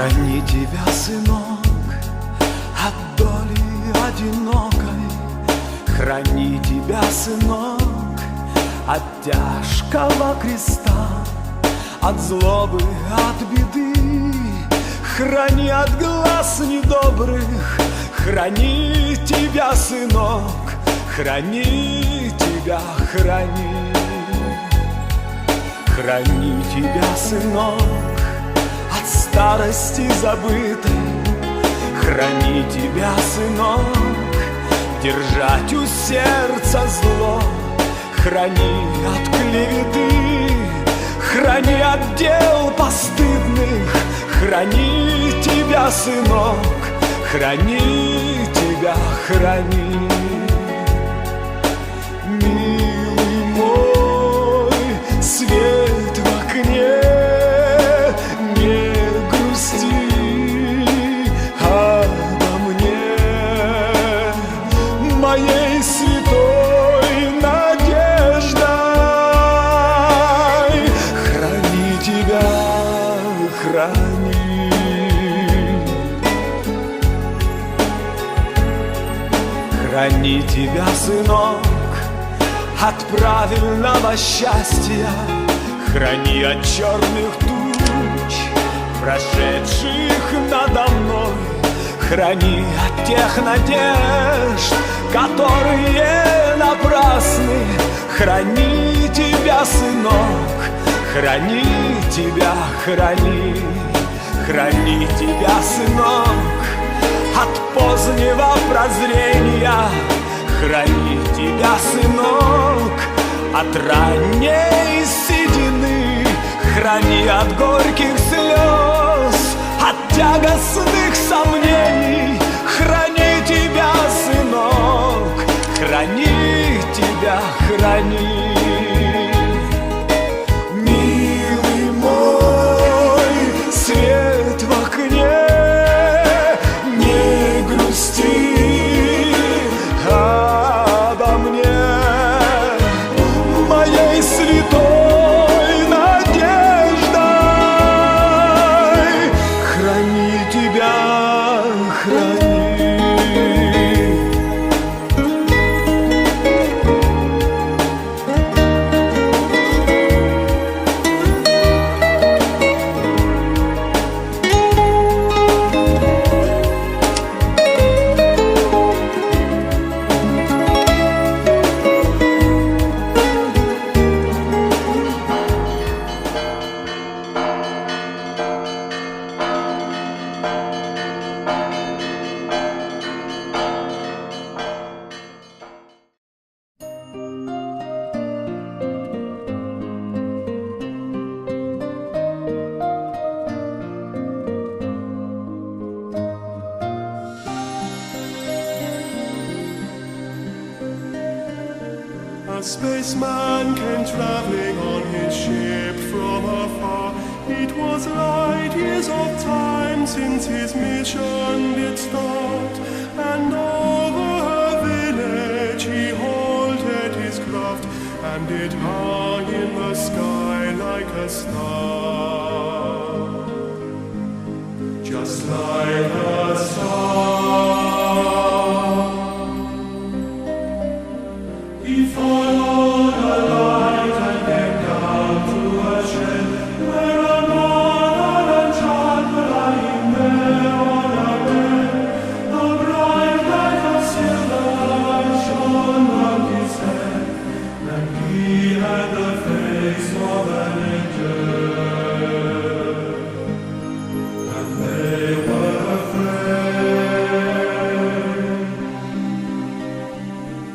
Храни тебя, сынок, от доли одинокой. Храни тебя, сынок, от тяжкого креста От злобы, от беды. Храни от глаз недобрых. Храни тебя, сынок, храни тебя, храни. Храни тебя, сынок, старости забытой Храни тебя, сынок, держать у сердца зло. Храни от клеветы, храни от дел постыдных. Храни тебя, сынок, храни тебя, храни Храни тебя, сынок, от правильного счастья. Храни от черных туч, прошедших надо мной. Храни от тех надежд, которые напрасны. Храни тебя, сынок, храни тебя, храни. Храни тебя, сынок, от позднего прозрения Храни тебя, сынок, от ранней седины. Храни от горьких слез, от тягостных spaceman came traveling on his ship from afar. It was light years of time since his mission did start. And over her village he halted his craft, and it hung in the sky like a star. Just like a star.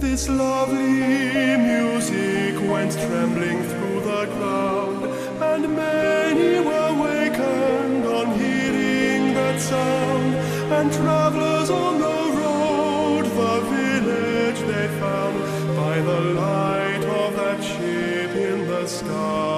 Its lovely music went trembling through the crowd, and many were wakened on hearing that sound. And travelers on the road, the village they found by the light of that ship in the sky.